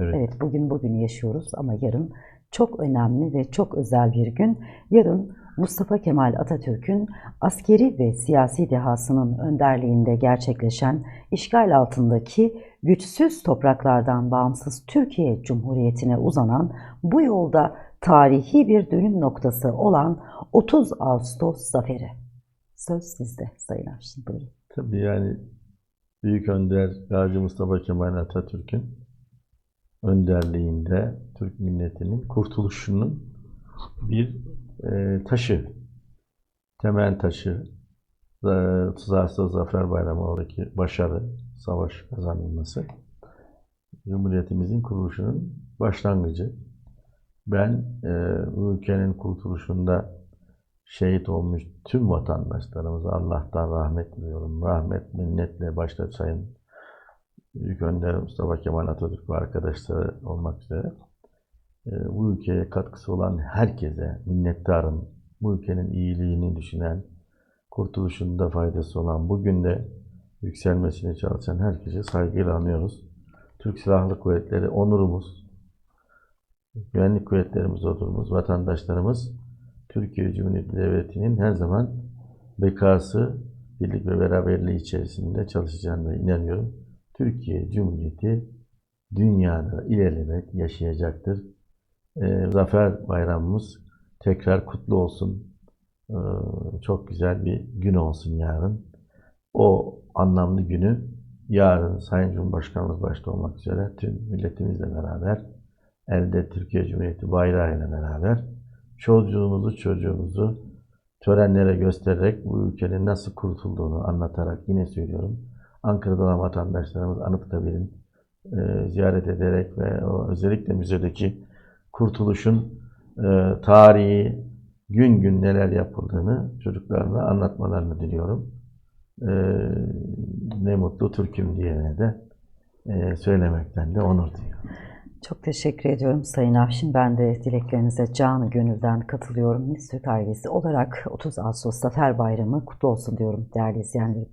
Evet. Evet, bugün bugünü yaşıyoruz ama yarın çok önemli ve çok özel bir gün. Yarın Mustafa Kemal Atatürk'ün askeri ve siyasi dehasının önderliğinde gerçekleşen işgal altındaki güçsüz topraklardan bağımsız Türkiye Cumhuriyeti'ne uzanan bu yolda tarihi bir dönüm noktası olan 30 Ağustos Zaferi. Söz sizde Sayın Avşin. Buyurun. Tabii yani Büyük Önder Gazi Mustafa Kemal Atatürk'ün önderliğinde Türk milletinin kurtuluşunun bir e, taşı, temel taşı, e, 30 Ağustos Zafer Bayramı oradaki başarı, savaş kazanılması, Cumhuriyetimizin kuruluşunun başlangıcı. Ben e, ülkenin kurtuluşunda şehit olmuş tüm vatandaşlarımıza Allah'tan rahmet diliyorum. Rahmet, minnetle başta Sayın Büyük Önder Mustafa Kemal Atatürk ve arkadaşları olmak üzere e, bu ülkeye katkısı olan herkese minnettarım. Bu ülkenin iyiliğini düşünen, kurtuluşunda faydası olan, bugün de yükselmesini çalışan herkese saygıyla anıyoruz. Türk Silahlı Kuvvetleri onurumuz, güvenlik kuvvetlerimiz onurumuz, vatandaşlarımız Türkiye Cumhuriyeti Devleti'nin her zaman bekası, birlik ve beraberliği içerisinde çalışacağına inanıyorum. Türkiye Cumhuriyeti dünyada ilerlemek yaşayacaktır. Ee, Zafer Bayramımız tekrar kutlu olsun. Ee, çok güzel bir gün olsun yarın. O anlamlı günü yarın Sayın Cumhurbaşkanımız başta olmak üzere tüm milletimizle beraber elde Türkiye Cumhuriyeti bayrağıyla beraber çocuğumuzu çocuğumuzu törenlere göstererek bu ülkenin nasıl kurtulduğunu anlatarak yine söylüyorum. Ankara'da olan vatandaşlarımız Anıtkabir'in e, ziyaret ederek ve o özellikle müzedeki kurtuluşun e, tarihi gün gün neler yapıldığını çocuklarına anlatmalarını diliyorum. E, ne mutlu Türk'üm diyene de e, söylemekten de onur duyuyorum. Çok teşekkür ediyorum Sayın Avşin. Ben de dileklerinize canı gönülden katılıyorum. Türk ailesi olarak 30 Ağustos Zafer Bayramı kutlu olsun diyorum değerli izleyenlerim.